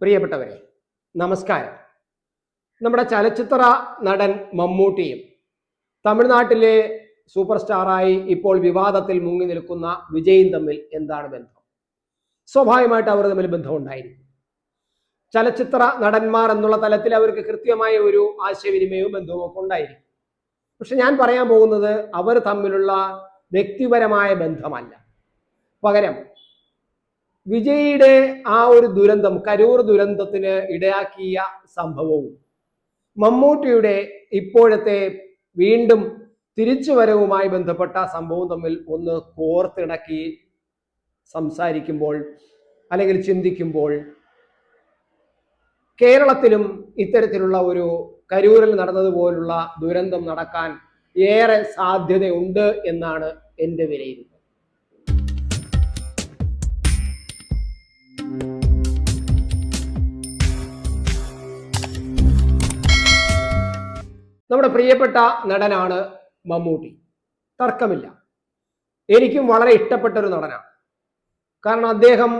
പ്രിയപ്പെട്ടവരെ നമസ്കാരം. നമ്മുടെ ചലച്ചിത്ര നടൻ മമ്മൂട്ടിയും തമിഴ്നാട്ടിലെ സൂപ്പർ സ്റ്റാറായി ഇപ്പോൾ വിവാദത്തിൽ മുങ്ങി നിൽക്കുന്ന വിജയും തമ്മിൽ എന്താണ് ബന്ധം? സ്വാഭാവികമായിട്ട് അവർ തമ്മിൽ ബന്ധം ഉണ്ടായിരിക്കും ചലച്ചിത്ര നടന്മാർ എന്നുള്ള തലത്തിൽ അവർക്ക് കൃത്യമായ ഒരു ആശയവിനിമയവും ബന്ധവും ഒക്കെ ഉണ്ടായിരിക്കും. പക്ഷെ ഞാൻ പറയാൻ പോകുന്നത് അവർ തമ്മിലുള്ള വ്യക്തിപരമായ ബന്ധമല്ല. പകരം വിജയിയുടെ ആ ഒരു ദുരന്തം കരൂർ ദുരന്തത്തിന് ഇടയാക്കിയ സംഭവവും മമ്മൂട്ടിയുടെ ഇപ്പോഴത്തെ വീണ്ടും തിരിച്ചുവരവുമായി ബന്ധപ്പെട്ട സംഭവം തമ്മിൽ ഒന്ന് കോർത്തിണക്കി സംസാരിക്കുമ്പോൾ അല്ലെങ്കിൽ ചിന്തിക്കുമ്പോൾ കേരളത്തിലും ഇത്തരത്തിലുള്ള ഒരു കരൂരിൽ നടന്നതുപോലുള്ള ദുരന്തം നടക്കാൻ ഏറെ സാധ്യതയുണ്ട് എന്നാണ് എന്റെ വിലയിരുത്തൽ. നമ്മുടെ പ്രിയപ്പെട്ട നടനാണ് മമ്മൂട്ടി. തർക്കമില്ല. എനിക്കും വളരെ ഇഷ്ടപ്പെട്ട ഒരു നടനാണ്. കാരണം അദ്ദേഹം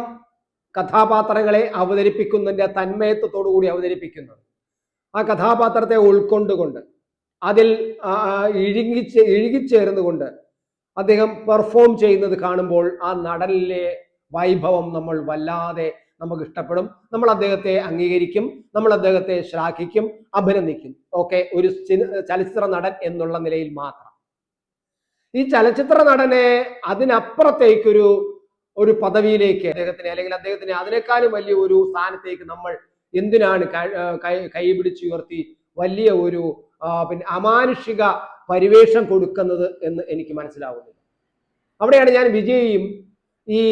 കഥാപാത്രങ്ങളെ അവതരിപ്പിക്കുന്നതിന്റെ തന്മയത്വത്തോടു കൂടി അവതരിപ്പിക്കുന്നത്. ആ കഥാപാത്രത്തെ ഉൾക്കൊണ്ടുകൊണ്ട് അതിൽ ഇഴുകിച്ചേ ഇഴുകിച്ചേർന്നുകൊണ്ട് അദ്ദേഹം പെർഫോം ചെയ്യുന്നത് കാണുമ്പോൾ ആ നടനിലെ വൈഭവം നമ്മൾ വല്ലാതെ നമുക്ക് ഇഷ്ടപ്പെടും നമ്മൾ അദ്ദേഹത്തെ അംഗീകരിക്കും. നമ്മൾ അദ്ദേഹത്തെ ശ്ലാഘിക്കും. അഭിനന്ദിക്കും. ഓക്കെ ഒരു ചലച്ചിത്ര നടൻ എന്നുള്ള നിലയിൽ മാത്രം. ഈ ചലച്ചിത്ര നടനെ അതിനപ്പുറത്തേക്കൊരു ഒരു പദവിയിലേക്ക് അദ്ദേഹത്തിന് അല്ലെങ്കിൽ അദ്ദേഹത്തിന് അതിനേക്കാളും വലിയ ഒരു സ്ഥാനത്തേക്ക് നമ്മൾ എന്തിനാണ് കൈ പിടിച്ച് കൈപിടിച്ചുയർത്തി വലിയ ഒരു പിന്നെ അമാനുഷിക പരിവേഷം കൊടുക്കുന്നത് എന്ന് എനിക്ക് മനസ്സിലാവുന്നില്ല. അവിടെയാണ് ഞാൻ വിജയിയും ഈ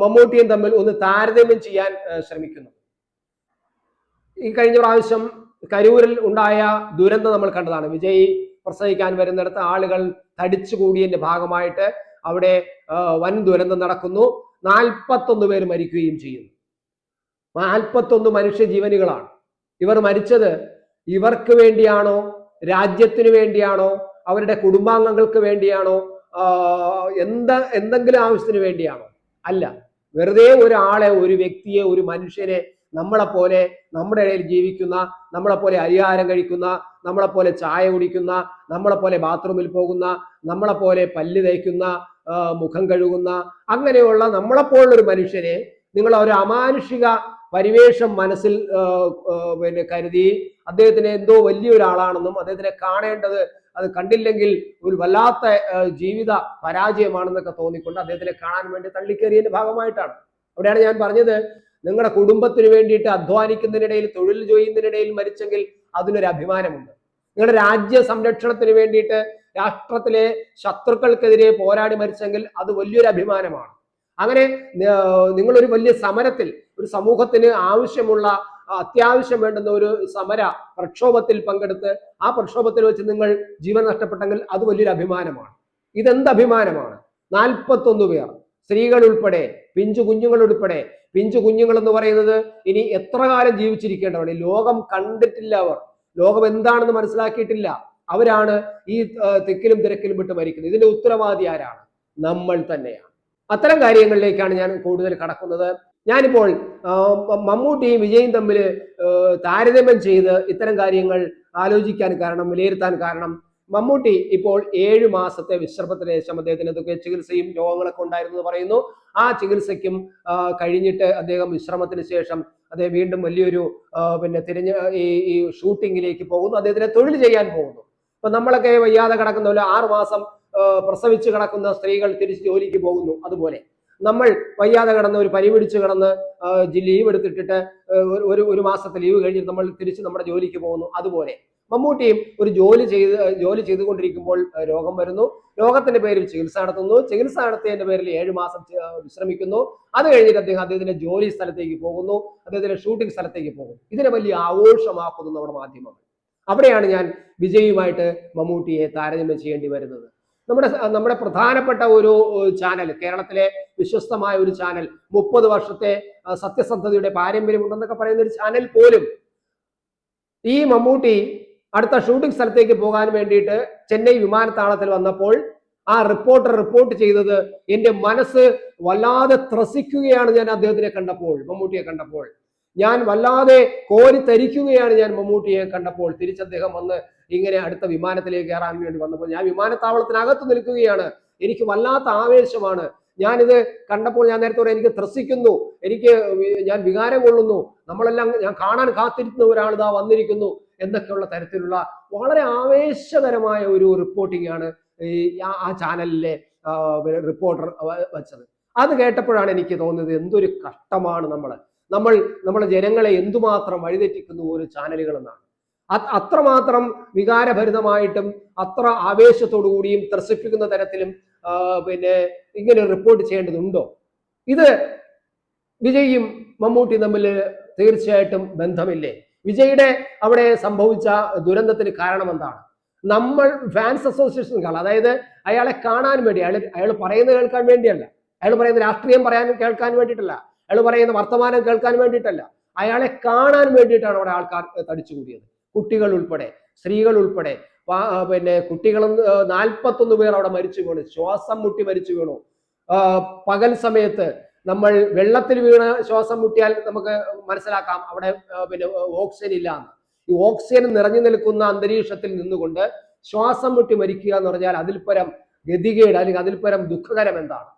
മമ്മൂട്ടിയും തമ്മിൽ ഒന്ന് താരതമ്യം ചെയ്യാൻ ശ്രമിക്കുന്നു. ഈ കഴിഞ്ഞ പ്രാവശ്യം കരൂരിൽ ഉണ്ടായ ദുരന്തം നമ്മൾ കണ്ടതാണ്. വിജയ് പ്രസവിക്കാൻ വരുന്നിടത്ത് ആളുകൾ തടിച്ചു ഭാഗമായിട്ട് അവിടെ വൻ ദുരന്തം നടക്കുന്നു. നാൽപ്പത്തൊന്ന് പേര് മരിക്കുകയും ചെയ്യുന്നു. നാൽപ്പത്തൊന്ന് മനുഷ്യ ജീവനുകളാണ് ഇവർ മരിച്ചത് ഇവർക്ക് വേണ്ടിയാണോ? രാജ്യത്തിന് വേണ്ടിയാണോ? അവരുടെ കുടുംബാംഗങ്ങൾക്ക് വേണ്ടിയാണോ? എന്താ എന്തെങ്കിലും ആവശ്യത്തിന് വേണ്ടിയാണോ? അല്ല. വെറുതെ ഒരാളെ ഒരു വ്യക്തിയെ ഒരു മനുഷ്യനെ നമ്മളെ പോലെ നമ്മുടെ ഇടയിൽ ജീവിക്കുന്ന നമ്മളെ പോലെ അരിഹാരം കഴിക്കുന്ന നമ്മളെ പോലെ ചായ കുടിക്കുന്ന നമ്മളെ പോലെ ബാത്റൂമിൽ പോകുന്ന നമ്മളെ പോലെ പല്ല് തേക്കുന്ന മുഖം കഴുകുന്ന അങ്ങനെയുള്ള നമ്മളെപ്പോലുള്ള ഒരു മനുഷ്യനെ നിങ്ങൾ ഒരു അമാനുഷിക പരിവേഷം മനസ്സിൽ പിന്നെ കരുതി അദ്ദേഹത്തിന് എന്തോ വലിയൊരാളാണെന്നും അദ്ദേഹത്തിനെ കാണേണ്ടത് അത് കണ്ടില്ലെങ്കിൽ ഒരു വല്ലാത്ത ജീവിത പരാജയമാണെന്നൊക്കെ തോന്നിക്കൊണ്ട് അദ്ദേഹത്തിനെ കാണാൻ വേണ്ടി തള്ളിക്കേറിയതിന്റെ ഭാഗമായിട്ടാണ്. അവിടെയാണ് ഞാൻ പറഞ്ഞത് നിങ്ങളുടെ കുടുംബത്തിന് വേണ്ടിയിട്ട് അധ്വാനിക്കുന്നതിനിടയിൽ തൊഴിൽ ചെയ്യുന്നതിനിടയിൽ മരിച്ചെങ്കിൽ അതിനൊരു അഭിമാനമുണ്ട്. നിങ്ങളുടെ രാജ്യ സംരക്ഷണത്തിന് വേണ്ടിയിട്ട് രാഷ്ട്രത്തിലെ ശത്രുക്കൾക്കെതിരെ പോരാടി മരിച്ചെങ്കിൽ അത് വലിയൊരു അഭിമാനമാണ്. അങ്ങനെ നിങ്ങളൊരു വലിയ സമരത്തിൽ ഒരു സമൂഹത്തിന് ആവശ്യമുള്ള അത്യാവശ്യം വേണ്ടുന്ന ഒരു സമര പ്രക്ഷോഭത്തിൽ പങ്കെടുത്ത് ആ പ്രക്ഷോഭത്തിൽ വെച്ച് നിങ്ങൾ ജീവൻ നഷ്ടപ്പെട്ടെങ്കിൽ അത് വലിയൊരു അഭിമാനമാണ്. ഇതെന്ത് അഭിമാനമാണ്? നാൽപ്പത്തൊന്ന് പേർ സ്ത്രീകൾ ഉൾപ്പെടെ പിഞ്ചു കുഞ്ഞുങ്ങൾ ഉൾപ്പെടെ. പിഞ്ചു കുഞ്ഞുങ്ങൾ എന്ന് പറയുന്നത് ഇനി എത്ര കാലം ജീവിച്ചിരിക്കേണ്ടവരാണ് ലോകം കണ്ടിട്ടില്ല അവർ. ലോകം എന്താണെന്ന് മനസ്സിലാക്കിയിട്ടില്ല. അവരാണ് ഈ തിക്കിലും തിരക്കിലും വിട്ട് മരിക്കുന്നത്. ഇതിന്റെ ഉത്തരവാദി ആരാണ്? നമ്മൾ തന്നെയാണ്. അത്തരം കാര്യങ്ങളിലേക്കാണ് ഞാൻ കൂടുതൽ കടക്കുന്നത്. ഞാനിപ്പോൾ മമ്മൂട്ടിയും വിജയും തമ്മിൽ താരതമ്യം ചെയ്ത് ഇത്തരം കാര്യങ്ങൾ ആലോചിക്കാൻ കാരണം വിലയിരുത്താൻ കാരണം മമ്മൂട്ടി ഇപ്പോൾ ഏഴു മാസത്തെ വിശ്രമത്തിന് ശേഷം അദ്ദേഹത്തിന് എന്തൊക്കെ ചികിത്സയും രോഗങ്ങളൊക്കെ ഉണ്ടായിരുന്നു പറയുന്നു. ആ ചികിത്സയ്ക്കും കഴിഞ്ഞിട്ട് അദ്ദേഹം വിശ്രമത്തിന് ശേഷം അദ്ദേഹം വീണ്ടും വലിയൊരു പിന്നെ തിരിഞ്ഞ് ഈ ഈ ഷൂട്ടിങ്ങിലേക്ക് പോകുന്നു. അദ്ദേഹത്തിന് തൊഴിൽ ചെയ്യാൻ പോകുന്നു. ഇപ്പൊ നമ്മളൊക്കെ വയ്യാതെ കിടക്കുന്ന പോലെ ആറു മാസം പ്രസവിച്ച് കിടക്കുന്ന സ്ത്രീകൾ തിരിച്ച് ജോലിക്ക് പോകുന്നു അതുപോലെ. നമ്മൾ വയ്യാതെ കിടന്ന് ഒരു പനി പിടിച്ച് കിടന്ന് ലീവ് എടുത്തിട്ടിട്ട് ഒരു- ഒരു മാസത്തെ ലീവ് കഴിഞ്ഞിട്ട് നമ്മൾ തിരിച്ച് നമ്മുടെ ജോലിക്ക് പോകുന്നു അതുപോലെ. മമ്മൂട്ടിയും ഒരു ജോലി ചെയ്ത് ജോലി ചെയ്തുകൊണ്ടിരിക്കുമ്പോൾ രോഗം വരുന്നു. രോഗത്തിന്റെ പേരിൽ ചികിത്സ നടത്തുന്നു. ചികിത്സ നടത്തിയതിന്റെ പേരിൽ ഏഴു മാസം വിശ്രമിക്കുന്നു. അത് കഴിഞ്ഞിട്ട് അദ്ദേഹം അദ്ദേഹത്തിന്റെ ജോലി സ്ഥലത്തേക്ക് പോകുന്നു. അദ്ദേഹത്തിന്റെ ഷൂട്ടിംഗ് സ്ഥലത്തേക്ക് പോകുന്നു. ഇതിനെ വലിയ ആഘോഷമാക്കുന്നു നമ്മുടെ മാധ്യമങ്ങൾ. അവിടെയാണ് ഞാൻ വിജയുമായിട്ട് മമ്മൂട്ടിയെ താരതമ്യം ചെയ്യേണ്ടി വരുന്നത്. നമ്മുടെ നമ്മുടെ പ്രധാനപ്പെട്ട ഒരു ചാനൽ കേരളത്തിലെ വിശ്വസ്തമായ ഒരു ചാനൽ മുപ്പത് വർഷത്തെ സത്യസന്ധതയുടെ പാരമ്പര്യമുണ്ടെന്നൊക്കെ പറയുന്ന ഒരു ചാനൽ പോലും ഈ മമ്മൂട്ടി അടുത്ത ഷൂട്ടിംഗ് സ്ഥലത്തേക്ക് പോകാൻ വേണ്ടിയിട്ട് ചെന്നൈ വിമാനത്താവളത്തിൽ വന്നപ്പോൾ ആ റിപ്പോർട്ടർ റിപ്പോർട്ട് ചെയ്തത് എന്റെ മനസ്സ് വല്ലാതെ ത്രസിക്കുകയാണ് ഞാൻ അദ്ദേഹത്തിനെ കണ്ടപ്പോൾ മമ്മൂട്ടിയെ കണ്ടപ്പോൾ. ഞാൻ വല്ലാതെ കോരിത്തരിക്കുകയാണ് ഞാൻ മമ്മൂട്ടിയെ കണ്ടപ്പോൾ. തിരിച്ച് അദ്ദേഹം വന്ന് ഇങ്ങനെ അടുത്ത വിമാനത്തിലേക്ക് കയറാൻ വേണ്ടി വന്നപ്പോൾ ഞാൻ വിമാനത്താവളത്തിനകത്ത് നിൽക്കുകയാണ്. എനിക്ക് വല്ലാത്ത ആവേശമാണ്. ഞാനിത് കണ്ടപ്പോൾ ഞാൻ നേരത്തെ പറയാം, എനിക്ക് ത്രസിക്കുന്നു. എനിക്ക് ഞാൻ വികാരം കൊള്ളുന്നു. നമ്മളെല്ലാം ഞാൻ കാണാൻ കാത്തിരിക്കുന്ന ഒരാൾ ഇതാ വന്നിരിക്കുന്നു. എന്നൊക്കെയുള്ള തരത്തിലുള്ള വളരെ ആവേശകരമായ ഒരു റിപ്പോർട്ടിംഗ് ആണ് ഈ ആ ചാനലിലെ റിപ്പോർട്ടർ വെച്ചത്. അത് കേട്ടപ്പോഴാണ് എനിക്ക് തോന്നുന്നത് എന്തൊരു കഷ്ടമാണ് നമ്മൾ നമ്മൾ നമ്മുടെ ജനങ്ങളെ എന്തുമാത്രം വഴിതെറ്റിക്കുന്നു ഒരു ചാനലുകൾ എന്നാണ് അത് അത്രമാത്രം വികാരഭരിതമായിട്ടും അത്ര ആവേശത്തോടു കൂടിയും ത്രസിപ്പിക്കുന്ന തരത്തിലും പിന്നെ ഇങ്ങനെ റിപ്പോർട്ട് ചെയ്യേണ്ടതുണ്ടോ? ഇത് വിജയും മമ്മൂട്ടി തമ്മിൽ തീർച്ചയായിട്ടും ബന്ധമില്ലേ? വിജയുടെ അവിടെ സംഭവിച്ച ദുരന്തത്തിന് കാരണം എന്താണ്? നമ്മൾ ഫാൻസ് അസോസിയേഷൻ അതായത് അയാളെ കാണാൻ വേണ്ടി അയാൾ അയാൾ പറയുന്നത് കേൾക്കാൻ വേണ്ടിയല്ല. അയാൾ പറയുന്ന രാഷ്ട്രീയം പറയാൻ കേൾക്കാൻ വേണ്ടിയിട്ടല്ല. അയാൾ പറയുന്ന വർത്തമാനം കേൾക്കാൻ വേണ്ടിയിട്ടല്ല. അയാളെ കാണാൻ വേണ്ടിയിട്ടാണ് അവിടെ ആൾക്കാർ തടിച്ചുകൂടിയത്. കുട്ടികൾ ഉൾപ്പെടെ സ്ത്രീകൾ ഉൾപ്പെടെ. പിന്നെ കുട്ടികളും നാൽപ്പത്തൊന്ന് പേർ അവിടെ മരിച്ചു വീണു. ശ്വാസം മുട്ടി മരിച്ചു വീണു. പകൽ സമയത്ത് നമ്മൾ വെള്ളത്തിൽ വീണ ശ്വാസം മുട്ടിയാൽ നമുക്ക് മനസ്സിലാക്കാം അവിടെ പിന്നെ ഓക്സിജൻ ഇല്ല എന്ന് ഈ ഓക്സിജൻ നിറഞ്ഞു നിൽക്കുന്ന അന്തരീക്ഷത്തിൽ നിന്നുകൊണ്ട് ശ്വാസം മുട്ടി മരിക്കുക എന്ന് പറഞ്ഞാൽ അതിൽ പരം ഗതികേട് അല്ലെങ്കിൽ അതിൽ പരം ദുഃഖകരം എന്താണ്?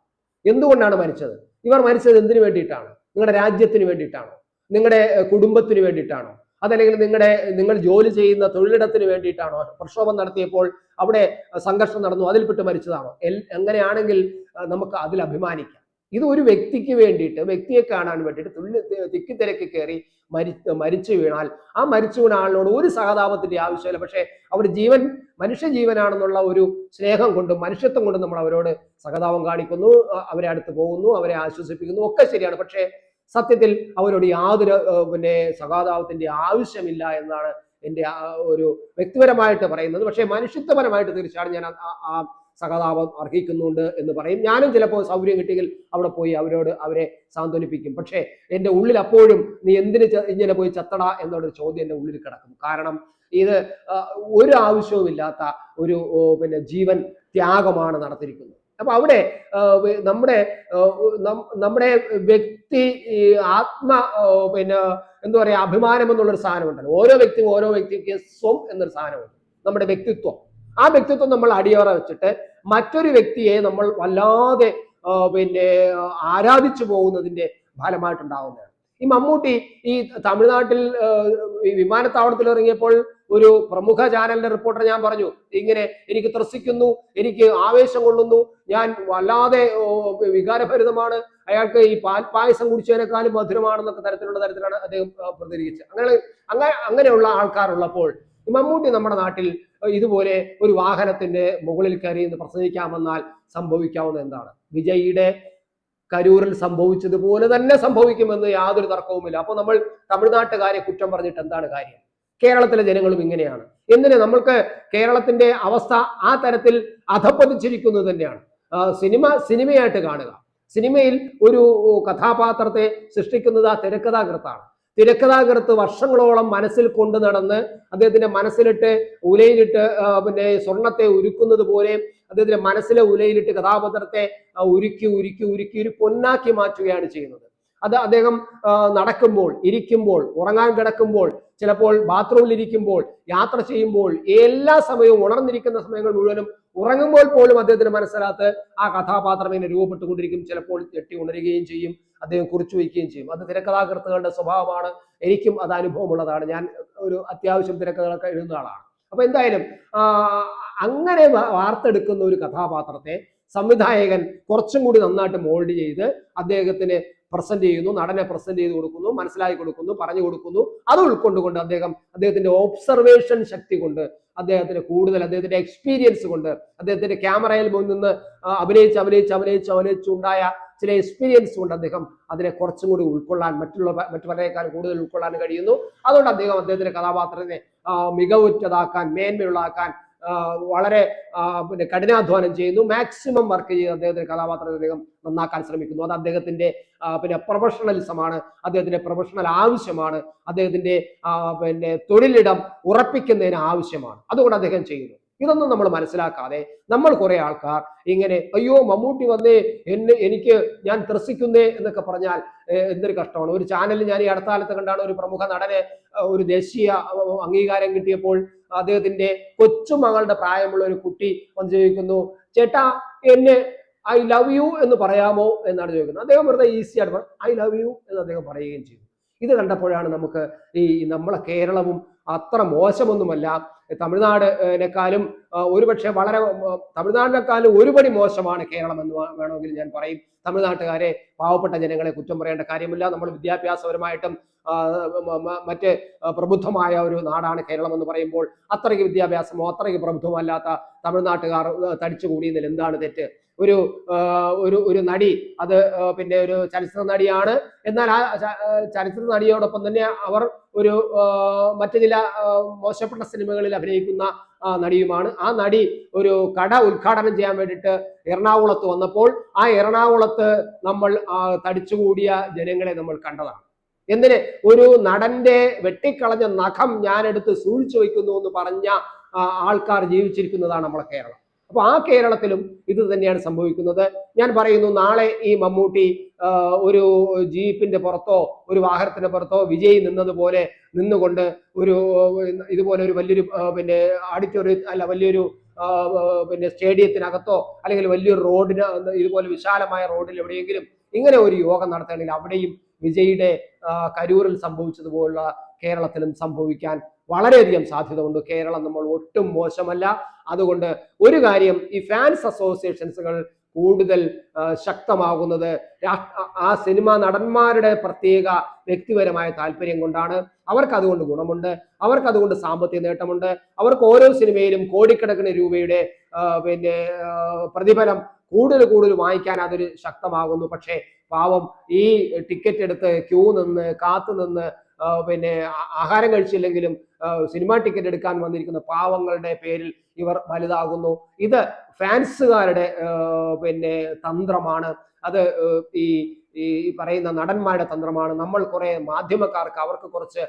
എന്തുകൊണ്ടാണ് മരിച്ചത്? ഇവർ മരിച്ചത് എന്തിനു വേണ്ടിയിട്ടാണ്? നിങ്ങളുടെ രാജ്യത്തിന് വേണ്ടിയിട്ടാണോ? നിങ്ങളുടെ കുടുംബത്തിന് വേണ്ടിയിട്ടാണോ? അതല്ലെങ്കിൽ നിങ്ങളുടെ നിങ്ങൾ ജോലി ചെയ്യുന്ന തൊഴിലിടത്തിന് വേണ്ടിയിട്ടാണോ? പ്രക്ഷോഭം നടത്തിയപ്പോൾ അവിടെ സംഘർഷം നടന്നു അതിൽപ്പെട്ട് മരിച്ചതാണോ? എൽ- എങ്ങനെയാണെങ്കിൽ നമുക്ക് അതിൽ അഭിമാനിക്കാം. ഇത് ഒരു വ്യക്തിക്ക് വേണ്ടിയിട്ട് വ്യക്തിയെ കാണാൻ വേണ്ടിയിട്ട് തുല്യ തിക്കി തിരക്ക് കയറി മരി മരിച്ചു വീണാൽ ആ മരിച്ചു വീണ ആളിനോട് ഒരു സഹതാപത്തിന്റെ ആവശ്യമില്ല. പക്ഷേ അവർ ജീവൻ മനുഷ്യ ജീവനാണെന്നുള്ള ഒരു സ്നേഹം കൊണ്ടും മനുഷ്യത്വം കൊണ്ടും നമ്മൾ അവരോട് സഹതാപം കാണിക്കുന്നു അവരെ അടുത്ത് പോകുന്നു അവരെ ആശ്വസിപ്പിക്കുന്നു ഒക്കെ ശരിയാണ്. പക്ഷേ സത്യത്തിൽ അവരോട് യാതൊരു പിന്നെ സഹതാപത്തിന്റെ ആവശ്യമില്ല എന്നാണ് എന്റെ ഒരു വ്യക്തിപരമായിട്ട് പറയുന്നത്. പക്ഷേ മനുഷ്യത്വപരമായിട്ട് തീർച്ചയായും ഞാൻ ആ സഹതാപം അർഹിക്കുന്നുണ്ട് എന്ന് പറയും. ഞാനും ചിലപ്പോൾ സൗകര്യം കിട്ടിയെങ്കിൽ അവിടെ പോയി അവരോട് അവരെ സാന്ത്വനിപ്പിക്കും. പക്ഷേ എന്റെ ഉള്ളിൽ അപ്പോഴും നീ എന്തിന് ഇങ്ങനെ പോയി ചത്തടാ എന്നുള്ളൊരു ചോദ്യം എന്റെ ഉള്ളിൽ കിടക്കും. കാരണം ഇത് ഒരു ആവശ്യവുമില്ലാത്ത ഒരു പിന്നെ ജീവൻ ത്യാഗമാണ് നടത്തിയിരിക്കുന്നത്. അപ്പൊ അവിടെ നമ്മുടെ നമ്മുടെ വ്യക്തി ആത്മ പിന്നെ എന്താ പറയാ അഭിമാനം എന്നുള്ളൊരു സാധനമുണ്ടല്ലോ. ഓരോ വ്യക്തിയും ഓരോ വ്യക്തിക്ക് സ്വം എന്നൊരു സാധനമുണ്ട്. നമ്മുടെ വ്യക്തിത്വം. ആ വ്യക്തിത്വം നമ്മൾ അടിയറ വെച്ചിട്ട് മറ്റൊരു വ്യക്തിയെ നമ്മൾ വല്ലാതെ പിന്നെ ആരാധിച്ചു പോകുന്നതിന്റെ ഫലമായിട്ടുണ്ടാവുന്നതാണ്. ഈ മമ്മൂട്ടി ഈ തമിഴ്നാട്ടിൽ ഈ വിമാനത്താവളത്തിൽ ഇറങ്ങിയപ്പോൾ ഒരു പ്രമുഖ ചാനലിന്റെ റിപ്പോർട്ടർ ഞാൻ പറഞ്ഞു ഇങ്ങനെ എനിക്ക് ത്രസിക്കുന്നു എനിക്ക് ആവേശം കൊള്ളുന്നു ഞാൻ വല്ലാതെ വികാരഭരിതമാണ് അയാൾക്ക് ഈ പാൽ പായസം കുടിച്ചതിനേക്കാളും മധുരമാണെന്നൊക്കെ തരത്തിലുള്ള തരത്തിലാണ് അദ്ദേഹം പ്രതികരിച്ചത്. അങ്ങനെ അങ്ങനെ അങ്ങനെയുള്ള ആൾക്കാരുള്ളപ്പോൾ മമ്മൂട്ടി നമ്മുടെ നാട്ടിൽ ഇതുപോലെ ഒരു വാഹനത്തിന്റെ മുകളിൽ കയറി എന്ന് പ്രസംഗിക്കാമെന്നാൽ സംഭവിക്കാവുന്ന എന്താണ്? വിജയിയുടെ കരൂരിൽ സംഭവിച്ചതുപോലെ തന്നെ സംഭവിക്കുമെന്ന് യാതൊരു തർക്കവുമില്ല. അപ്പോൾ നമ്മൾ തമിഴ്നാട്ടുകാരെ കുറ്റം പറഞ്ഞിട്ട് എന്താണ് കാര്യം? കേരളത്തിലെ ജനങ്ങളും ഇങ്ങനെയാണ്. എന്തിന് നമ്മൾക്ക് കേരളത്തിന്റെ അവസ്ഥ ആ തരത്തിൽ അധപ്പതിച്ചിരിക്കുന്നത് തന്നെയാണ്? സിനിമ സിനിമയായിട്ട് കാണുക. സിനിമയിൽ ഒരു കഥാപാത്രത്തെ സൃഷ്ടിക്കുന്നത് ആ തിരക്കഥാകൃത്താണ്. തിരക്കഥാകൃത്ത് വർഷങ്ങളോളം മനസ്സിൽ കൊണ്ടു നടന്ന് അദ്ദേഹത്തിന്റെ മനസ്സിലിട്ട് ഉലയിലിട്ട് പിന്നെ സ്വർണത്തെ ഉരുക്കുന്നത് പോലെ അദ്ദേഹത്തിന്റെ മനസ്സിലെ ഉലയിലിട്ട് കഥാപാത്രത്തെ ഉരുക്കി ഉരുക്കി ഉരുക്കി ഒരു പൊന്നാക്കി മാറ്റുകയാണ് ചെയ്യുന്നത്. അത് അദ്ദേഹം നടക്കുമ്പോൾ ഇരിക്കുമ്പോൾ ഉറങ്ങാൻ കിടക്കുമ്പോൾ ചിലപ്പോൾ ബാത്റൂമിൽ ഇരിക്കുമ്പോൾ യാത്ര ചെയ്യുമ്പോൾ എല്ലാ സമയവും ഉണർന്നിരിക്കുന്ന സമയങ്ങൾ മുഴുവനും ഉറങ്ങുമ്പോൾ പോലും അദ്ദേഹത്തിന് മനസ്സിലാത്ത ആ കഥാപാത്രം ഇങ്ങനെ രൂപപ്പെട്ടുകൊണ്ടിരിക്കും. ചിലപ്പോൾ ഞെട്ടി ഉണരുകയും ചെയ്യും അദ്ദേഹം കുറിച്ചു വയ്ക്കുകയും ചെയ്യും. അത് തിരക്കഥാകൃത്തുകളുടെ സ്വഭാവമാണ്. എനിക്കും അത് അനുഭവമുള്ളതാണ്. ഞാൻ ഒരു അത്യാവശ്യം തിരക്കഥകളൊക്കെ എഴുതുന്ന ആളാണ്. അപ്പൊ എന്തായാലും അങ്ങനെ വാർത്തെടുക്കുന്ന ഒരു കഥാപാത്രത്തെ സംവിധായകൻ കുറച്ചും കൂടി നന്നായിട്ട് മോൾഡ് ചെയ്ത് അദ്ദേഹത്തിന് പ്രസന്റ് ചെയ്യുന്നു നടനെ പ്രസന്റ് ചെയ്ത് കൊടുക്കുന്നു മനസ്സിലാക്കി കൊടുക്കുന്നു പറഞ്ഞു കൊടുക്കുന്നു. അത് ഉൾക്കൊണ്ടുകൊണ്ട് അദ്ദേഹം അദ്ദേഹത്തിന്റെ ഒബ്സർവേഷൻ ശക്തി കൊണ്ട് അദ്ദേഹത്തിന് കൂടുതൽ അദ്ദേഹത്തിന്റെ എക്സ്പീരിയൻസ് കൊണ്ട് അദ്ദേഹത്തിന്റെ ക്യാമറയിൽ നിന്ന് അഭിനയിച്ച് അഭിനയിച്ച് അഭിനയിച്ച് അഭിനയിച്ച് അഭിനയിച്ചുണ്ടായ ചില എക്സ്പീരിയൻസ് കൊണ്ട് അദ്ദേഹം അതിനെ കുറച്ചും കൂടി ഉൾക്കൊള്ളാൻ മറ്റുള്ള മറ്റു പലരെക്കാൾ കൂടുതൽ ഉൾക്കൊള്ളാൻ കഴിയുന്നു. അതുകൊണ്ട് അദ്ദേഹം അദ്ദേഹത്തിന്റെ കഥാപാത്രത്തെ മികവുറ്റതാക്കാൻ മേന്മയുള്ളതാക്കാൻ വളരെ പിന്നെ കഠിനാധ്വാനം ചെയ്യുന്നു. മാക്സിമം വർക്ക് ചെയ്ത് അദ്ദേഹത്തിന്റെ കഥാപാത്രത്തെ അദ്ദേഹം നന്നാക്കാൻ ശ്രമിക്കുന്നു. അത് അദ്ദേഹത്തിന്റെ പിന്നെ പ്രൊഫഷണലിസമാണ് അദ്ദേഹത്തിന്റെ പ്രൊഫഷണൽ ആവശ്യമാണ്. അദ്ദേഹത്തിന്റെ പിന്നെ തൊഴിലിടം ഉറപ്പിക്കുന്നതിന് ആവശ്യമാണ്. അതുകൊണ്ട് അദ്ദേഹം ചെയ്യുന്നു. ഇതൊന്നും നമ്മൾ മനസ്സിലാക്കാതെ നമ്മൾ കുറെ ആൾക്കാർ ഇങ്ങനെ അയ്യോ മമ്മൂട്ടി വന്നേ എന്നെ എനിക്ക് ഞാൻ ത്രസിക്കുന്നേ എന്നൊക്കെ പറഞ്ഞാൽ എന്തൊരു കഷ്ടമാണ്. ഒരു ചാനലിൽ ഞാൻ ഈ അടുത്ത കാലത്ത് കണ്ടാണ് ഒരു പ്രമുഖ നടനെ ഒരു ദേശീയ അംഗീകാരം കിട്ടിയപ്പോൾ അദ്ദേഹത്തിന്റെ കൊച്ചുമകളുടെ പ്രായമുള്ള ഒരു കുട്ടി വന്ന് ചോദിക്കുന്നു ചേട്ടാ എന്നെ ഐ ലവ് യു എന്ന് പറയാമോ? എന്നാണ് ചോദിക്കുന്നത്. അദ്ദേഹം വെറുതെ ഈസി ആയിട്ട് ഐ ലവ് യു എന്ന് അദ്ദേഹം പറയുകയും ചെയ്തു. ഇത് കണ്ടപ്പോഴാണ് നമുക്ക് ഈ നമ്മളെ കേരളവും അത്ര മോശമൊന്നുമല്ല തമിഴ്നാടിനെക്കാളും ഒരുപക്ഷെ വളരെ തമിഴ്നാടിനെക്കാളും ഒരുപടി മോശമാണ് കേരളം എന്ന് വേണമെങ്കിൽ ഞാൻ പറയും. തമിഴ്നാട്ടുകാരെ പാവപ്പെട്ട ജനങ്ങളെ കുറ്റം പറയേണ്ട കാര്യമില്ല. നമ്മൾ വിദ്യാഭ്യാസപരമായിട്ടും മറ്റ് പ്രബുദ്ധമായ ഒരു നാടാണ് കേരളം എന്ന് പറയുമ്പോൾ അത്രയ്ക്ക് വിദ്യാഭ്യാസമോ അത്രയ്ക്ക് പ്രബുദ്ധമല്ലാത്ത തമിഴ്നാട്ടുകാർ തടിച്ചുകൂടിയതിൽ എന്താണ് തെറ്റ്? ഒരു ഒരു ഒരു നടി അത് പിന്നെ ഒരു ചലച്ചിത്ര നടിയാണ്. എന്നാൽ ആ ചലച്ചിത്ര നടിയോടൊപ്പം തന്നെ അവർ ഒരു മറ്റു ചില മോശപ്പെട്ട സിനിമകളിൽ അഭിനയിക്കുന്ന നടിയുമാണ്. ആ നടി ഒരു കട ഉദ്ഘാടനം ചെയ്യാൻ വേണ്ടിയിട്ട് എറണാകുളത്ത് വന്നപ്പോൾ ആ എറണാകുളത്ത് നമ്മൾ തടിച്ചുകൂടിയ ജനങ്ങളെ നമ്മൾ കണ്ടതാണ്. എന്തിന്? ഒരു നടന്റെ വെട്ടിക്കളഞ്ഞ നഖം ഞാനെടുത്ത് സൂക്ഷിച്ചു വെക്കുന്നു എന്ന് പറഞ്ഞ ആൾക്കാർ ജീവിച്ചിരിക്കുന്നതാണ് നമ്മളെ കേരളം. അപ്പൊ ആ കേരളത്തിലും ഇത് തന്നെയാണ് സംഭവിക്കുന്നത്. ഞാൻ പറയുന്നു നാളെ ഈ മമ്മൂട്ടി ഒരു ജീപ്പിന്റെ പുറത്തോ ഒരു വാഹനത്തിന്റെ പുറത്തോ വിജയ് നിന്നതുപോലെ നിന്നുകൊണ്ട് ഒരു ഇതുപോലെ ഒരു വലിയൊരു പിന്നെ ഓഡിറ്റോറിയം അല്ല വലിയൊരു പിന്നെ സ്റ്റേഡിയത്തിനകത്തോ അല്ലെങ്കിൽ വലിയൊരു റോഡിന് ഇതുപോലെ വിശാലമായ റോഡിൽ എവിടെയെങ്കിലും ഇങ്ങനെ ഒരു യോഗം നടത്തുകയാണെങ്കിൽ അവിടെയും വിജയുടെ കരൂരിൽ സംഭവിച്ചതുപോലുള്ള കേരളത്തിലും സംഭവിക്കാൻ വളരെയധികം സാധ്യത ഉണ്ട് കേരളം നമ്മൾ ഒട്ടും മോശമല്ല. അതുകൊണ്ട് ഒരു കാര്യം ഈ ഫാൻസ് അസോസിയേഷൻസുകൾ കൂടുതൽ ശക്തമാകുന്നത് ആ- സിനിമാ നടന്മാരുടെ പ്രത്യേക വ്യക്തിപരമായ താല്പര്യം കൊണ്ടാണ്. അവർക്ക് അതുകൊണ്ട് ഗുണമുണ്ട്. അവർക്ക് അതുകൊണ്ട് സാമ്പത്തിക നേട്ടമുണ്ട്. അവർക്ക് ഓരോ സിനിമയിലും കോടിക്കണക്കിന് രൂപയുടെ പിന്നെ പ്രതിഫലം കൂടുതൽ കൂടുതൽ വാങ്ങിക്കാൻ അതൊരു ശക്തമാകുന്നു. പക്ഷേ പാവം ഈ ടിക്കറ്റ് എടുത്ത് ക്യൂ നിന്ന് കാത്തു നിന്ന് പിന്നെ ആഹാരം കഴിച്ചില്ലെങ്കിലും സിനിമാ ടിക്കറ്റ് എടുക്കാൻ വന്നിരിക്കുന്ന പാവങ്ങളുടെ പേരിൽ ഇവർ വലുതാകുന്നു. ഇത് ഫാൻസുകാരുടെ പിന്നെ തന്ത്രമാണ്. അത് ഈ ഈ പറയുന്ന നടന്മാരുടെ തന്ത്രമാണ്. നമ്മൾ കുറെ മാധ്യമക്കാർക്ക് അവർക്ക് കുറച്ച്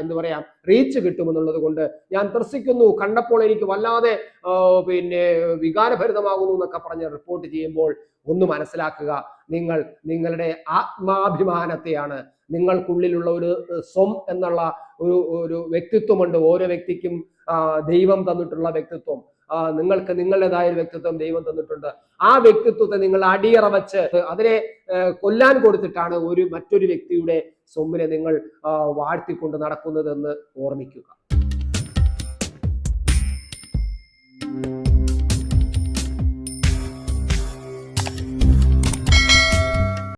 എന്ത് പറയാം റീച്ച് കിട്ടുമെന്നുള്ളത് കൊണ്ട് ഞാൻ ത്രസിക്കുന്നു. കണ്ടപ്പോൾ എനിക്ക് വല്ലാതെ പിന്നെ വികാരഭരിതമാകുന്നു എന്നൊക്കെ പറഞ്ഞ് റിപ്പോർട്ട് ചെയ്യുമ്പോൾ ഒന്ന് മനസ്സിലാക്കുക നിങ്ങൾ നിങ്ങളുടെ ആത്മാഭിമാനത്തെയാണ്. നിങ്ങൾക്കുള്ളിലുള്ള ഒരു സ്വം എന്നുള്ള ഒരു ഒരു വ്യക്തിത്വമുണ്ട് ഓരോ വ്യക്തിക്കും ദൈവം തന്നിട്ടുള്ള വ്യക്തിത്വം. നിങ്ങൾക്ക് നിങ്ങളുടേതായ ഒരു വ്യക്തിത്വം ദൈവം തന്നിട്ടുണ്ട്. ആ വ്യക്തിത്വത്തെ നിങ്ങൾ അടിയറ വച്ച് അതിനെ കൊല്ലാൻ കൊടുത്തിട്ടാണ് ഒരു മറ്റൊരു വ്യക്തിയുടെ സ്വമ്മിനെ നിങ്ങൾ വാഴ്ത്തിക്കൊണ്ട് നടക്കുന്നതെന്ന് ഓർമ്മിക്കുക.